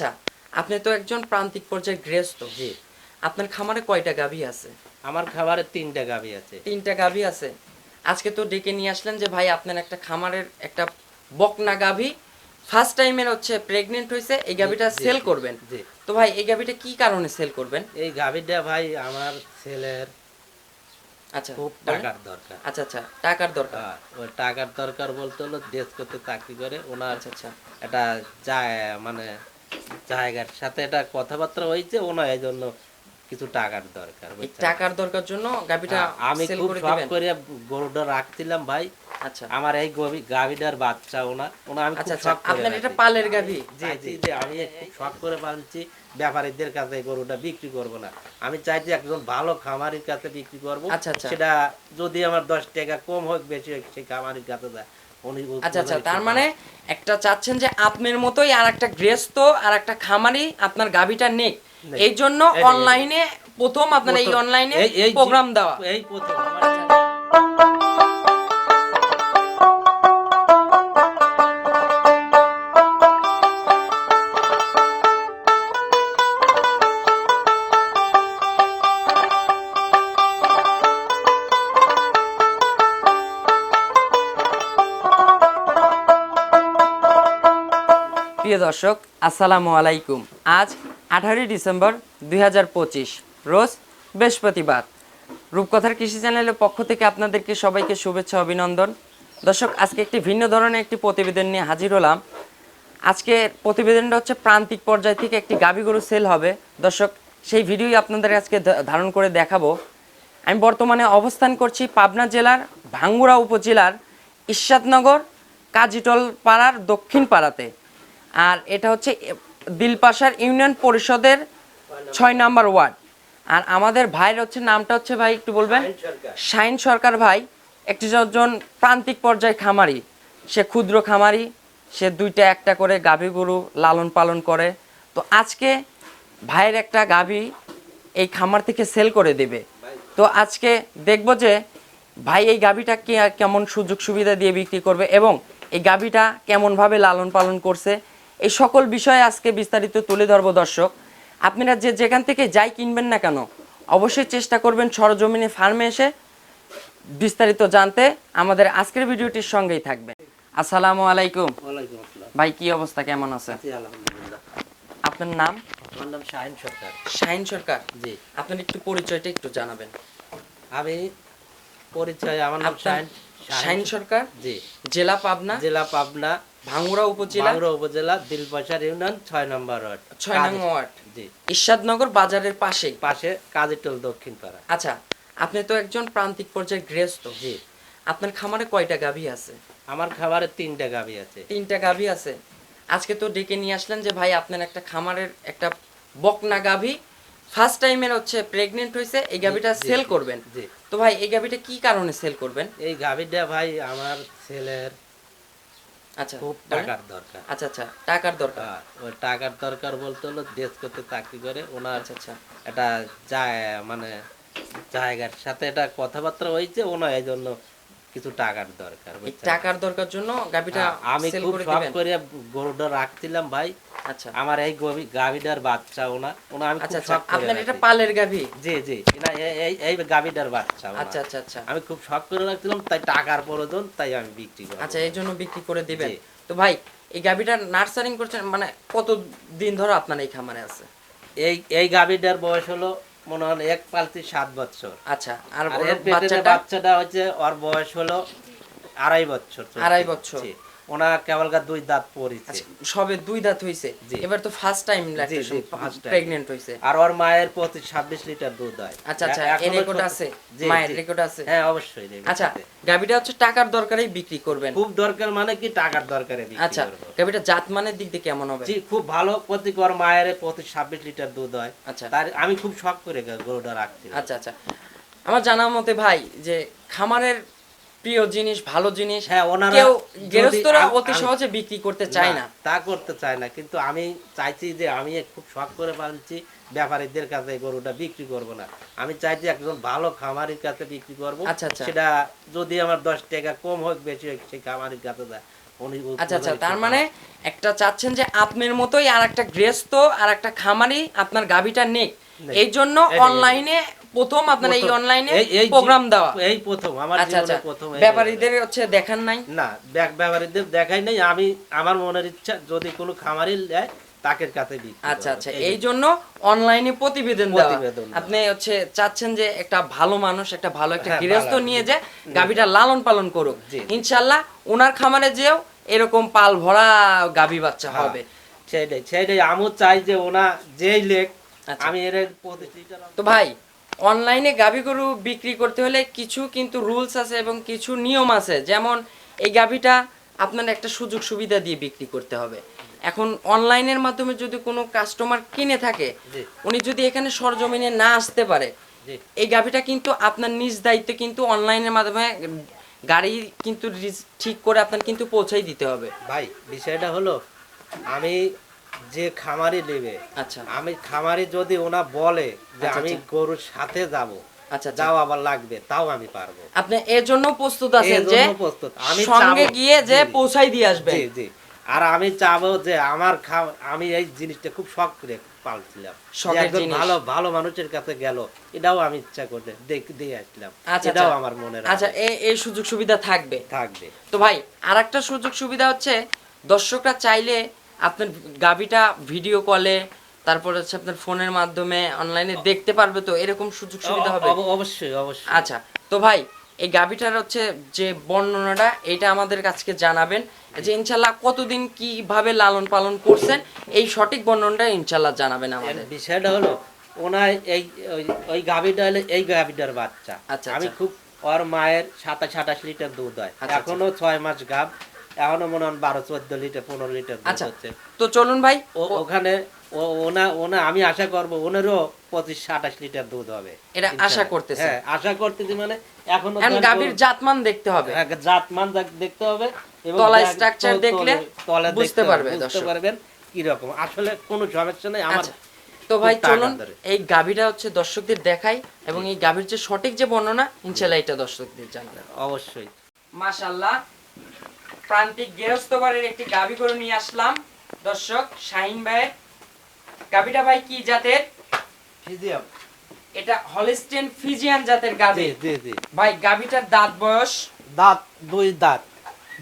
আচ্ছা আপনি তো একজন প্রান্তিক পর্যায়ে গৃহস্থ জি। আপনার খামারে কয়টা গাভী আছে? আমার খাবারে তিনটা গাভি আছে। তিনটা গাভী আছে। আজকে তো ডেকে নিয়ে আসলেন যে ভাই আপনার একটা খামারের একটা বকনা গাভী ফার্স্ট টাইমের হচ্ছে প্রেগনেন্ট হয়েছে এই গাভীটা সেল করবেন। জি। তো ভাই এই গাভীটা কি কারণে সেল করবেন? এই গাভিটা ভাই আমার ছেলের আচ্ছা। খুব টাকার দরকার। আচ্ছা আচ্ছা টাকার দরকার। হ্যাঁ, ওই টাকার দরকার বলতে হলো দেশ করতে চাকরি করে ওনার আচ্ছা আচ্ছা। এটা যায় মানে জায়গার সাথে একটা কথাবার্তা হয়েছে ওনার এই জন্য কিছু টাকার দরকার টাকার দরকার জন্য গাভীটা হ্যাঁ, আমি খুব শখ করে গরুটা রাখছিলাম ভাই। আচ্ছা। আমার এই গভি- গাভিটার বাচ্চা ওনার। ওনা আমি আচ্ছা খুব আচ্ছা শখ করে আপনার এটা পালের গাভী? জি জি। জি আমি খুব শখ করে পালছি ব্যাপারীদের কাছে গরুটা বিক্রি করব না। আমি চাইছি একজন ভালো খামারির কাছে বিক্রি করব। আচ্ছা, আচ্ছা। সেটা যদি আমার দশ টাকা কম হোক বেশি হোক সেই খামারির কাছে উ- আচ্ছা আচ্ছা তার মানে একটা চাচ্ছেন যে আপনার মতোই আর একটা গৃহস্থ আর একটা খামারি আপনার গাভীটা নেক। এই জন্য অনলাইনে প্রথম আপনার এই অনলাইনে প্রোগ্রাম দেওয়া। এই প্রথম। দর্শক, আসসালামু আলাইকুম। আজ আঠারোই ডিসেম্বর দুই হাজার পঁচিশ, রোজ বৃহস্পতিবার। রূপকথার কৃষি চ্যানেলের পক্ষ থেকে আপনাদেরকে সবাইকে শুভেচ্ছা, অভিনন্দন। দর্শক, আজকে একটি ভিন্ন ধরনের একটি প্রতিবেদন নিয়ে হাজির হলাম। আজকে প্রতিবেদনটা হচ্ছে প্রান্তিক পর্যায় থেকে একটি গাভী গরু সেল হবে। দর্শক, সেই ভিডিওই আপনাদের আজকে ধারণ করে দেখাবো। আমি বর্তমানে অবস্থান করছি পাবনা জেলার ভাঙ্গুড়া উপজেলার ঈশ্বাদনগর কাজিটল পাড়ার দক্ষিণ পাড়াতে আর এটা হচ্ছে দিলপাশার ইউনিয়ন পরিষদের ছয় নাম্বার ওয়ার্ড। আর আমাদের ভাইয়ের হচ্ছে নামটা হচ্ছে ভাই একটু বলবেন? শাইন সরকার। ভাই একটি জন প্রান্তিক পর্যায়ে খামারি। সে ক্ষুদ্র খামারি সে দুইটা একটা করে গাভী গরু লালন পালন করে। তো আজকে ভাইয়ের একটা গাভী এই খামার থেকে সেল করে দেবে। তো আজকে দেখব যে ভাই এই গাভীটা কে কেমন সুযোগ সুবিধা দিয়ে বিক্রি করবে এবং এই গাভীটা কেমনভাবে লালন পালন করছে। এই সকল বিষয়ে আজকে বিস্তারিত তুলে ধরবো দর্শক। আপনারা যে যেখান থেকে যাই কিনবেন না কেন অবশ্যই চেষ্টা করবেন সরজমিনে ফার্মে এসে বিস্তারিত জানতে। আমাদের আজকের ভিডিওটির সঙ্গেই থাকবেন। আসসালামু আলাইকুম। ভাই কি অবস্থা? কেমন আছে আপনার নাম? আমার নাম শাহিন সরকার। শাহিন সরকার। জি। আপনার একটু পরিচয়টা একটু জানাবেন। আমি পরিচয় আমার নাম শাহিন শাহিন সরকার? জি। জেলা পাবনা? জেলা পাবনা ভাঙ্গুড়া উপজেলা? বাংলা উপজেলা দিলপাশার ইউনিয়ন ছয় নম্বর ওয়ার্ড। ছয় নং ওয়ার্ড। জি। ঈশ্বাদনগর বাজারের পাশেই? পাশে কাজীটল দক্ষিণ পাড়া আচ্ছা আপনি তো একজন প্রান্তিক পর্যায়ে গৃহস্থ। জি। আপনার খামারে কয়টা গাভী আছে? আমার খাবারে তিনটা গাভি আছে। তিনটা গাভী আছে। আজকে তো ডেকে নিয়ে আসলেন যে ভাই আপনার একটা খামারের একটা বকনা গাভী ফার্স্ট টাইমের হচ্ছে প্রেগনেন্ট হয়েছে এই গাভীটা সেল করবেন। জি। তো ভাই এই গাভীটা কি কারণে সেল করবেন? এই গাভিটা ভাই আমার ছেলের আচ্ছা খুব টাকার দরকার। আচ্ছা আচ্ছা টাকার দরকার। হ্যাঁ, ওই টাকার দরকার বলতে হলো দেশ করতে চাকরি করে ওনার আচ্ছা আচ্ছা। এটা যায় মানে জায়গার সাথে একটা কথাবার্তা হয়েছে ওনার এই জন্য কিছু টাকার দরকার টাকার দরকার জন্য হ্যাঁ, আমি খুব শখ করে গরুটা রাখছিলাম ভাই। আচ্ছা। আমার এই গভি- গাভিটার বাচ্চা ওনা ওনা আমি আচ্ছা আচ্ছা। আপনার এটা পালের গাভী? জি জি। না এই এই গাভিটার বাচ্চা আচ্ছা আচ্ছা আচ্ছা। আমি খুব শখ করে রাখছিলাম তাই টাকার প্রয়োজন তাই আমি বিক্রি করি আচ্ছা এই জন্য বিক্রি করে দিবেন। তো ভাই এই গাভীটা নার্সারিং করছেন মানে কত দিন ধরে আপনার এই খামারে আছে? এই এই গাভিটার বয়স হলো মনে হয় এক পালতি সাত বছর। আচ্ছা আর বাচ্চাটা? বাচ্চাটা হচ্ছে ওর বয়স হলো আড়াই বছর আড়াই বছর। জি। ওনার কেবলকার দুই দাঁত পড়েছে। আচ্ছা, সবে দুই দাঁত হইছে। এবার তো ফার্স্ট টাইম time। হইছে। আর ওর মায়ের প্রতি ছাব্বিশ লিটার দুধ হয়। আচ্ছা আচ্ছা এ- এই এখনও রেকর্ড আছে? মায়ের রেকর্ড আছে? হ্যাঁ অবশ্যই আচ্ছা। গাভীটা হচ্ছে টাকার দরকারেই বিক্রি করবেন। খুব দরকার মানে কি টাকার দরকারে বিক্রি আচ্ছা। গাভীটা জাত মানের দিক দিয়ে কেমন হবে? জি খুব ভালো প্রতি ওর মায়ের প্রতি ছাব্বিশ লিটার দুধ হয়। আচ্ছা। তার আমি খুব শখ করে গরুটা রাখছি। আচ্ছা আচ্ছা। আমার জানার মতে ভাই যে খামারের প্রিয় জিনিস ভালো জিনিস হ্যাঁ ওনারা কেউ গৃহস্থরা অতি সহজে বিক্রি করতে চায় না তা করতে চায় না কিন্তু আমি চাইছি যে আমি খুব শখ করে পালছি ব্যাপারীদের কাছে গরুটা বিক্রি করব না আমি চাইছি একজন ভালো খামারির কাছে বিক্রি করব আচ্ছা, আচ্ছা। সেটা যদি আমার দশ টাকা কম হোক বেশি হোক সেই খামারির কাছে উনি আচ্ছা আচ্ছা তার মানে একটা চাচ্ছেন যে আপনার মতোই আর একটা আর একটা খামারি আপনার গাবিটা নেক নেক। এই জন্য অনলাইনে প্রথম আপনার এই অনলাইনে প্রোগ্রাম দেওয়া। এই প্রথম আমার আচ্ছা আচ্ছা। জীবনে প্রথম ব্যাপারীদের হচ্ছে দেখান নাই? না ব্যাগ ব্যবহারীদের দেখাই নাই। আমি আমার মনের ইচ্ছা যদি কোনো খামারি নেয় তাকে কাছে আচ্ছা আচ্ছা। এই জন্য অনলাইনে প্রতিবেদন দেওয়া। আপনি হচ্ছে চাচ্ছেন যে একটা ভালো মানুষ একটা ভালো একটা হ্যাঁ, গৃহস্থ নিয়ে যে গাভীটা লালন পালন করুক। ইনশাল্লাহ ওনার খামারে যেও এরকম পাল ভরা গাভী বাচ্চা হ্যাঁ, হবে। সেইটাই সেইটাই আমিও চাই যে ওনা যেই লেখ। আমি এর পঁচিশ লিটার তো ভাই অনলাইনে গাভী গরু বিক্রি করতে হলে কিছু কিন্তু রুলস আছে এবং কিছু নিয়ম আছে। যেমন এই গাভীটা আপনার একটা সুযোগ সুবিধা দিয়ে বিক্রি করতে হবে। এখন অনলাইনের মাধ্যমে যদি কোনো কাস্টমার কিনে থাকে উনি যদি এখানে সরজমিনে না আসতে পারে এই গাভীটা কিন্তু আপনার নিজ দায়িত্বে কিন্তু অনলাইনের মাধ্যমে গাড়ি কিন্তু ঠিক করে আপনার কিন্তু পৌঁছাই দিতে হবে। ভাই বিষয়টা হলো আমি যে খামারি নেবে আচ্ছা। আমি খামারি যদি ওনা বলে যে আচ্ছা, আমি আচ্ছা। গরুর সাথে যাব আচ্ছা আচ্ছা। যাও আবার লাগবে তাও আমি পারব। আপনি এর জন্য প্রস্তুত আছেন যে প্রস্তুত। আমি সঙ্গে গিয়ে যে পৌঁছাই দিয়ে আসবেন। জি জি। আর আমি চাবো যে আমার আমি এই জিনিসটা খুব শখ করে পালছিলাম একজন ভালো ভালো মানুষের কাছে গেল এটাও আমি ইচ্ছা করতে দেখ- দিয়ে আসলাম। আচ্ছা এটাও। আমার মনে আচ্ছা এই এই সুযোগ সুবিধা থাকবে। থাকবে। তো ভাই আর একটা সুযোগ সুবিধা হচ্ছে দর্শকরা চাইলে আপনার গাবিটা ভিডিও কলে তারপর হচ্ছে আপনার ফোনের মাধ্যমে অনলাইনে দেখতে পারবে তো এরকম সুযোগ সুবিধা হবে? অবশ্যই অবশ্যই। আচ্ছা তো ভাই এই গাবিটার হচ্ছে যে বর্ণনাটা এটা আমাদের কাছকে জানাবেন। যে ইনশাল্লাহ কতদিন কীভাবে লালন পালন করছেন এই সঠিক বর্ণনাটা ইনশাল্লাহ জানাবেন আমাদের। বিষয়টা হলো ওনার এই ওই- গাভিটা হলে এই গাভিটার বাচ্চা। আচ্ছা, আমি আচ্ছা। খুব ওর মায়ের সাতাশ আঠাশ লিটার দুধ হয়। আচ্ছা, এখনও ছয় মাস গাভ এখনও মনে হয় বারো চোদ্দ লিটার পনেরো লিটার আচ্ছা হচ্ছে। তো চলুন ভাই ওখানে ওনা ওনা আমি আশা করব ওনারও পঁচিশ সাতাশ লিটার দুধ হবে এটা আশা। করতেছেন? হ্যাঁ আশা করতেছি মানে এখন গাভীর জাতমান দেখতে হবে। হ্যাঁ, জাতমান দেখতে হবে এবং তলায় দেখ- structure তো- দেখলে তলে- তলে বুঝতে পারবে বুঝতে। পারবেন কি রকম আসলে কোনো সমস্যা নেই আমার আচ্ছা তো ভাই চলুন এই গাভীটা হচ্ছে দর্শকদের দেখাই এবং এই গাভীর যে সঠিক যে বর্ণনা ইনশাল্লাহ এটা দর্শকদের জানাবেন অবশ্যই। মাশাল্লাহ প্রান্তিক গৃহস্থ বাড়ির একটি গাভী করে নিয়ে আসলাম। দর্শক শাহিন ভাইয়ের গাভীটা ভাই কি জাতের? ফিজিয়াম। এটা হলিস্টেন ফিজিয়ান জাতের গাভী। জি জি ভাই গাভীটার দাঁত বয়স? দাঁত দুই দাঁত।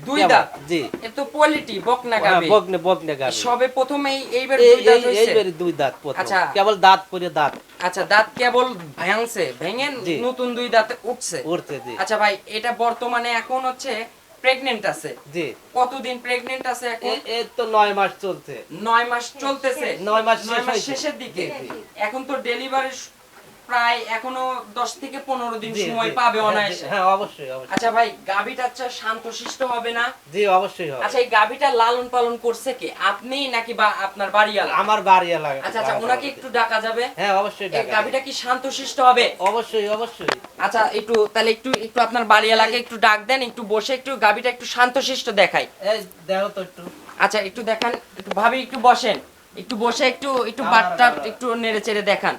দুই দাঁত? জি। এ তো কোয়ালিটি বকনা হ্যাঁ, গাভী। বগনে বগনে গাভী। সবে প্রথম এই এইবার দুই দাঁত হইছে এইবারে দুই দাঁত প্রথম। আচ্ছা। কেবল দাঁত পরে দাঁত। আচ্ছা দাঁত কেবল ভাঙছে ভেঙে। নতুন দুই দাঁত উঠছে। উঠছে জি। আচ্ছা ভাই এটা বর্তমানে এখন হচ্ছে প্রেগনেন্ট আছে। জি। কতদিন প্রেগনেন্ট আছে এখন? এ- এই তো নয় মাস চলছে। নয় মাস চলতেছে। নয় মাস নয় শেষ শেষের দিকে। এখন তো ডেলিভারি প্রায় এখনও দশ থেকে পনেরো দিন সময় পাবে হ্যাঁ, অনায়াসে। হ্যাঁ অবশ্যই অবশ্যই। আচ্ছা ভাই গাভীটা আচ্ছা শান্তশিষ্ট হবে না? জি অবশ্যই হবে। আচ্ছা এই গাভীটা লালন পালন করছে কে? আপনি নাকি বা আপনার বাড়িওয়ালা? আমার বাড়ি এলাকা আচ্ছা আচ্ছা ওনাকে একটু ডাকা যাবে? হ্যাঁ অবশ্যই এই গাভীটা কি শান্তশিষ্ট হবে? অবশ্যই অবশ্যই। আচ্ছা একটু তাহলে একটু একটু আপনার বাড়ি এলাকায় একটু ডাক দেন একটু বসে একটু গাভীটা একটু শান্তশিষ্ট দেখাই। এই দেখো তো একটু। আচ্ছা একটু দেখান একটু ভাবি একটু বসেন। একটু বসে একটু একটু বাটটা একটু নেড়ে চেড়ে দেখান।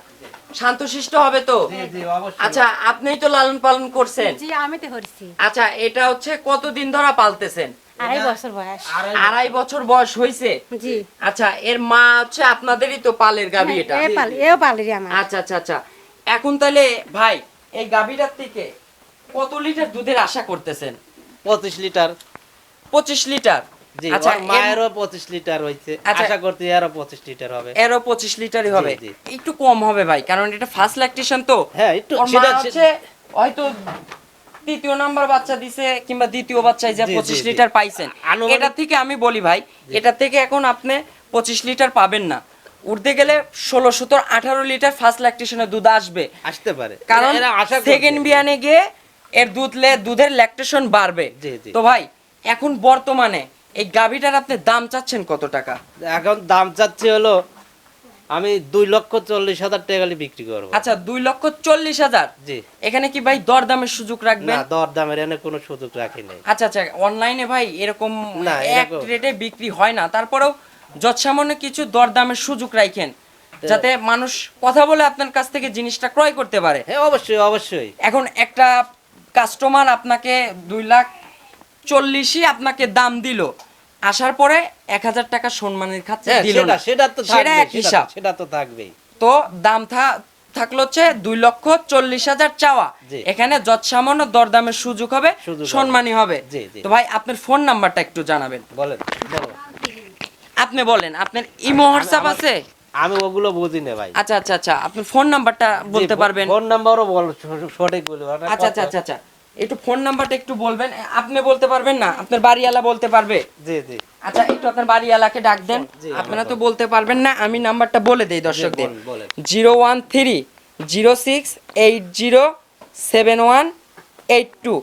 শান্তশিষ্ট হবে তো? জি জি অবশ্যই। আচ্ছা আপনিই তো লালন পালন করছেন। জি আমি তো করছি। আচ্ছা এটা হচ্ছে কতদিন ধরা পালতেছেন? আড়াই বছর বয়স। আড়াই আড়াই বছর বয়স হয়েছে জি। আচ্ছা এর মা হচ্ছে আপনাদেরই তো পালের গাভী এটা। এ পাল এও আমার। আচ্ছা আচ্ছা আচ্ছা। এখন তাহলে ভাই এই গাভীটার থেকে কত লিটার দুধের আশা করতেছেন? পঁচিশ লিটার। পঁচিশ লিটার। আচ্ছা মায়েরও লিটার হয়েছে। আশা করতে এরও পঁচিশ লিটার হবে। এরও পঁচিশ লিটারই হবে। একটু কম হবে ভাই কারণ এটা ফার্স্ট ল্যাকটেশন তো। হ্যাঁ, একটু সেটা- হচ্ছে হয়তো তৃতীয় নাম্বার বাচ্চা দিছে কিংবা দ্বিতীয় বাচ্চায় যে জি, জি, পঁচিশ জি। লিটার পাইছেন। এটা থেকে আমি বলি ভাই এটা থেকে এখন আপনি পঁচিশ লিটার পাবেন না। উঠতে গেলে ষোলো সতেরো আঠারো লিটার ফার্স্ট ল্যাকটেশনের দুধ আসবে। আসতে পারে। কারণ সেকেন্ড বিয়ানে গিয়ে এর দুধ লে দুধের ল্যাকটেশন বাড়বে। তো ভাই এখন বর্তমানে এই গাভিটার আপনি দাম চাচ্ছেন কত টাকা? এখন দাম চাচ্ছে হলো আমি দুই লক্ষ চল্লিশ হাজার টাকা বিক্রি করব। আচ্ছা দুই লক্ষ চল্লিশ হাজার? জি। এখানে কি ভাই দরদামের সুযোগ রাখবেন? না দর দামের এনে কোনো সুযোগ রাখি নাই। আচ্ছা আচ্ছা অনলাইনে ভাই এরকম না, এক রেটে বিক্রি হয় না। তারপরেও যৎসামান্য কিছু দরদামের সুযোগ রাখেন যাতে মানুষ কথা বলে আপনার কাছ থেকে জিনিসটা ক্রয় করতে পারে। হ্যাঁ অবশ্যই অবশ্যই। এখন একটা কাস্টমার আপনাকে দুই লাখ চল্লিশই আপনাকে দাম দিল। আসার পরে এক হাজার টাকা সম্মানের খাচ্ছে হ্যাঁ, দিল না। সেটা তো সেটা এক হিসাব। সেটা তো থাকবেই। তো দাম থা- থাকল হচ্ছে দুই লক্ষ চল্লিশ হাজার চাওয়া। এখানে যত সামান্য দরদামের সুযোগ হবে। সম্মানী হবে। তো ভাই আপনার ফোন নাম্বারটা একটু জানাবেন। বলেন আপনি বলেন আপনার ইমো হোয়াটসঅ্যাপ আছে? আমি ওগুলো বুঝি না ভাই। আচ্ছা আচ্ছা আচ্ছা আপনি ফোন নাম্বারটা বলতে পারবেন। ফোন নাম্বারও বল সঠিক বলব। আচ্ছা আচ্ছা আচ্ছা আচ্ছা। একটু ফোন নাম্বারটা একটু বলবেন। আপনি বলতে পারবেন না? আপনার বাড়িওয়ালা বলতে পারবে? জি জি। আচ্ছা একটু আপনার বাড়িওয়ালাকে ডাক দেন। আপনারা তো বলতে পারবেন না আমি নাম্বারটা বলে দেই দর্শকদের। Zero one three zero six eight zero seven one eight two.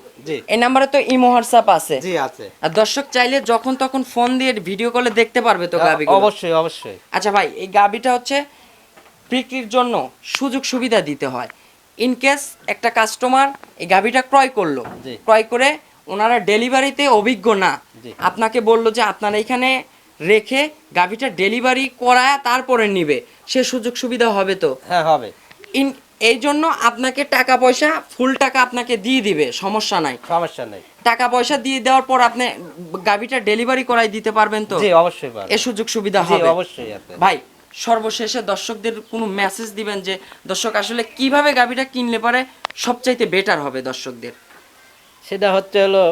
এই নাম্বারে তো ইমো হোয়াটসঅ্যাপ আছে। জি আছে। আর দর্শক চাইলে যখন তখন ফোন দিয়ে ভিডিও কলে দেখতে পারবে তো গাবি অবশ্যই অবশ্যই। আচ্ছা ভাই এই গাবিটা হচ্ছে বিক্রির জন্য সুযোগ সুবিধা দিতে হয়। ইন কেস একটা কাস্টমার এই গাবিটা ক্রয় করল ক্রয় করে ওনারা ডেলিভারিতে অভিজ্ঞ না। আপনাকে বলল যে আপনারা এখানে রেখে গাবিটা ডেলিভারি করায় তারপরে নিবে সে সুযোগ সুবিধা হবে তো? হ্যাঁ হবে। ইন এই জন্য আপনাকে টাকা পয়সা ফুল টাকা আপনাকে দিয়ে দিবে সমস্যা নাই। সমস্যা নেই। টাকা পয়সা দিয়ে দেওয়ার পর আপনি গাবিটা ডেলিভারি করাই দিতে পারবেন তো? জি অবশ্যই এ সুযোগ সুবিধা হবে। অবশ্যই ভাই সর্বশেষে দর্শকদের কোনো মেসেজ দিবেন যে দর্শক আসলে কীভাবে গাবিটা কিনলে পারে সবচাইতে বেটার হবে দর্শকদের? সেটা হচ্ছে হলো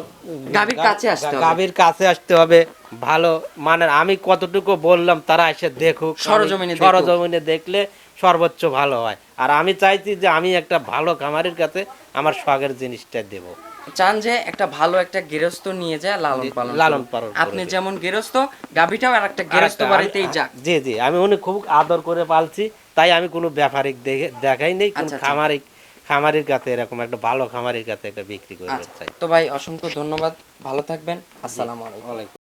গাভীর কাছে আসতে হবে। গাভীর কাছে আসতে হবে ভালো মানে আমি কতটুকু বললাম তারা এসে দেখুক। সরজমিনে সরজমিনে দেখলে সর্বোচ্চ ভালো হয়। আর আমি চাইছি যে আমি একটা ভালো খামারের কাছে আমার শখের জিনিসটা দেব। চান যে একটা ভালো একটা গৃহস্থ নিয়ে যায় লালন পালন লালন পালন আপনি যেমন গৃহস্থ গাবিটাও আর একটা গৃহস্থ বাড়িতেই যাক। জি জি আমি উনি খুব আদর করে পালছি তাই আমি কোনো ব্যাপারিক দেখে দেখাই নেই কোন আচ্ছা, আচ্ছা। খামারিক খামারির কাছে এরকম একটা ভালো খামারির কাছে একটা বিক্রি করে আচ্ছা। চাই। তো ভাই অসংখ্য ধন্যবাদ। ভালো থাকবেন। আসসালামু আলাইকুম।